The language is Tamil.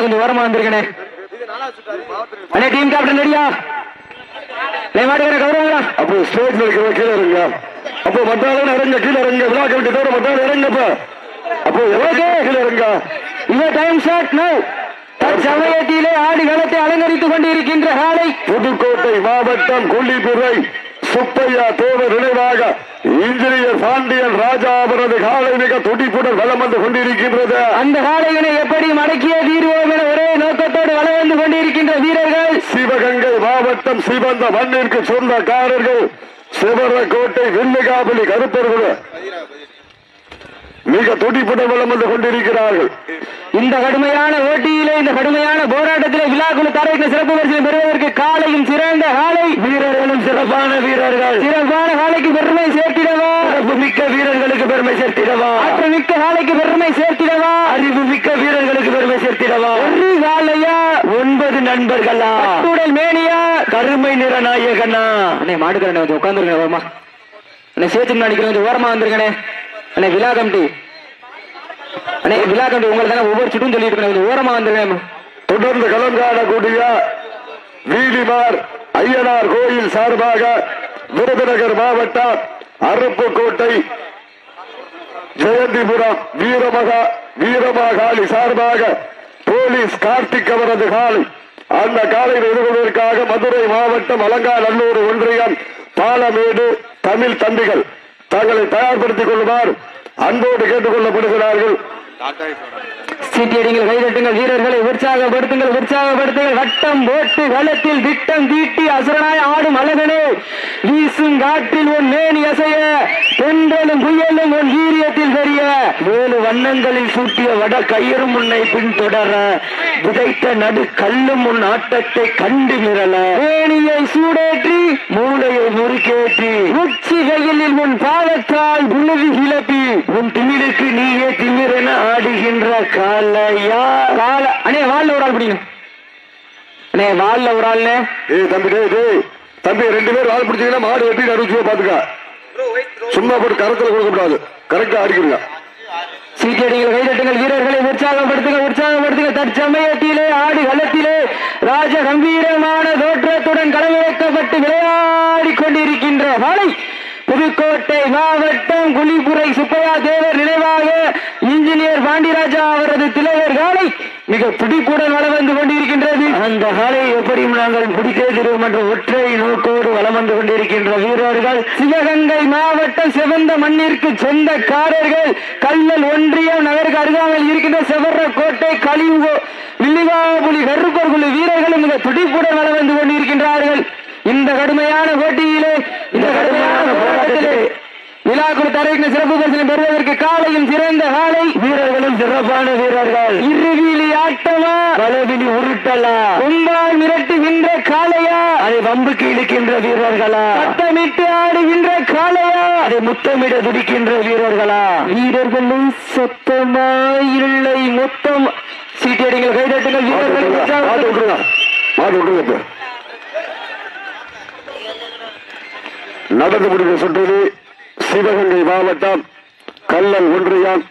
கொஞ்சம் ஓரமா வந்திருக்கனே. அண்ணே டீம் கேப்டன் ரெடியா மாட்டுக்கிற கௌரவங்களா அப்போ ஸ்டேஜ்ல இருக்கிற கீழே இருங்க. அப்போ மத்தாலும் இறங்க கீழே இறங்க. விழா கமிட்டி தவிர மத்தாலும் இறங்கப்ப அப்போ. எவ்வளவு கீழே இருங்க. இந்த டைம் ஷாட் நோ தற்சமயத்திலே ஆடி களத்தை அலங்கரித்துக் கொண்டிருக்கின்ற காலை புதுக்கோட்டை மாவட்டம் கொல்லித்துறை சுப்பையா தேவர் நினைவாக இன்ஜினியர் பாண்டியன் ராஜா அவரது காலை மிக துடிப்புடன் வலம் வந்து கொண்டிருக்கின்றது. அந்த காளையினை எப்படி மடக்கிய தீர்வோம் என ஒரே நோக்கத்தோடு வளம் வந்து கொண்டிருக்கின்ற வீரர்கள்? சிவகங்கை மாவட்டம் சிவந்த மண்ணிற்கு சொந்தக்காரர்கள். சிவரக்கோட்டை வெள்ளிகாபலி கருப்பர்கள் மிக துடிப்புடன் வலம் வந்து கொண்டிருக்கிறார்கள். இந்த கடுமையான போட்டியிலே இந்த கடுமையான போராட்டத்திலே விழாக்குழு தரைக்கு சிறப்பு பரிசு பெறுவதற்கு காலையும் சிறந்த காலை. வீரர்களும் சிறப்பான வீரர்கள். சிறப்பான காலைக்கு பெருமை சேர்த்திடவா? சிறப்பு மிக்க வீரர்களுக்கு பெருமை சேர்த்திடவா? ஆற்றல் மிக்க காலைக்கு பெருமை சேர்த்திடவா? அறிவு மிக்க வீரர்களுக்கு பெருமை சேர்த்திடவா? ஒரு காலையா? ஒன்பது நண்பர்களா? கூடல் மேனியா? கருமை நிற நாயகனா? அண்ணே மாடுக்கிறேன் கொஞ்சம் உட்காந்துருங்க ஓரமா. அண்ணே சேர்த்து நினைக்கிறேன் ஓரமா வந்திருக்கனே அண்ணே விழா கமிட்டி. அண்ணே விழா கமிட்டி உங்களுக்கு தானே ஒவ்வொரு சுட்டும் சொல்லிட்டு இருக்கேன் ஓரமா வந்துருக்கேன் தொடர்ந்து களம் காணக்கூடிய வீதிமார் ஐயனார் கோயில் சார்பாக விருதுநகர் மாவட்டம் அருப்புக்கோட்டை ஜெயந்திபுரம் வீரமகா வீரமாகாளி சார்பாக போலீஸ் கார்த்திக் அவரது காலை அந்த காலையில் நிறுவுவதற்காக மதுரை மாவட்டம் அலங்காநல்லூர் ஒன்றியம் பாலமேடு தமிழ் தம்பிகள். தங்களை தயார்படுத்திக் கொள்ளுமாறு அன்போடு கேட்டுக் கொள்ளப்படுகிறார்கள் சீட்டியடிங்கள் கைதட்டுங்கள் வீரர்களை உற்சாகப்படுத்துங்கள் உற்சாகப்படுத்துங்கள். வட்டம் போட்டு களத்தில் திட்டம் தீட்டி அசுரனாய் ஆடும் அழகனே. காற்றில் உன் மேனி அசைய தென்றலும் புயலும் உன் வீரியத்தில் தெரிய. வேலு வண்ணங்களில் சூட்டிய வட கயிறும் உன்னை பின்தொடர விதைத்த நடு கல்லும் உன் ஆட்டத்தை கண்டு மிரள. மேனியை சூடேற்றி மூளையை முறுக்கேற்றி உச்சி கையில் உன் பாதத்தால் புழுதி கிளப்பி உன் திமிருக்கு நீயே திமிரென ஆடுகின்ற காலையா கால அண்ணே வாழ்ல ஒரு ஆள் பிடிங்க. அண்ணே வாழ்ல ஒரு ஆள்னே ஏ தம்பி டே தம்பி ரெண்டு பேரும் ஆள் பிடிச்சீங்கன்னா மாடு வெட்டி நடுச்சுவா பாத்துக்க. சும்மா போட்டு கரத்துல கொடுக்க கூடாது கரெக்டா அடிக்கிறீங்க சீட்டடிகள் கைதட்டுங்கள் வீரர்களை உற்சாகப்படுத்துங்க உற்சாகப்படுத்துங்க. தற்சமயத்திலே ஆடி களத்திலே ராஜ கம்பீரமான தோற்றத்துடன் களமிறக்கப்பட்டு விளையாடி கொண்டிருக்கின்ற வாழை புதுக்கோட்டை மாவட்டம் குழிப்புரை சுப்பையா தேவர் நினைவாக இன்ஜினியர் பாண்டிராஜா அவரது திலகர் காலை மிக வளம் வந்து கொண்டிருக்கின்றது. அந்த காலை எப்படியும் நாங்கள் பிடித்தே தருவோம் என்ற ஒற்றை நோக்கோடு வலம் வந்து கொண்டிருக்கின்ற வீரர்கள் சிவகங்கை மாவட்டம் சிவந்த மண்ணிற்கு சொந்தக்காரர்கள் கல்லல் ஒன்றியம் நகருக்கு அருகாமையில் இருக்கின்ற செவர கோட்டை கழிவு வில்லிவாபுலி கருப்பர் குழு வீரர்களும் மிக துடிப்புடன் வளம் வந்து கொண்டிருக்கின்றார்கள். இந்த கடுமையான போட்டியிலே இந்த கடுமையான விழாக்குழு தரைக்கு சிறப்பு பரிசனை பெறுவதற்கு காலையும் சிறந்த காலை வீரர்களும் சிறப்பான வீரர்கள். இருவிழி ஆட்டமா? பலவிழி உருட்டலா? கும்பால் மிரட்டுகின்ற காளையா? அதை வம்புக்கு இழுக்கின்ற வீரர்களா? சத்தமிட்டு ஆடுகின்ற காளையா? அதை முத்தமிட துடிக்கின்ற வீரர்களா? வீரர்களும் சத்தமாயில்லை மொத்தம். சீட்டியடிங்கள் கைதட்டுங்கள் வீரர்கள். மாடு. விட்டுருங்க. நடந்து முடிந்த சுற்று சிவகங்கை மாவட்டம் கல்லல் ஒன்றியம்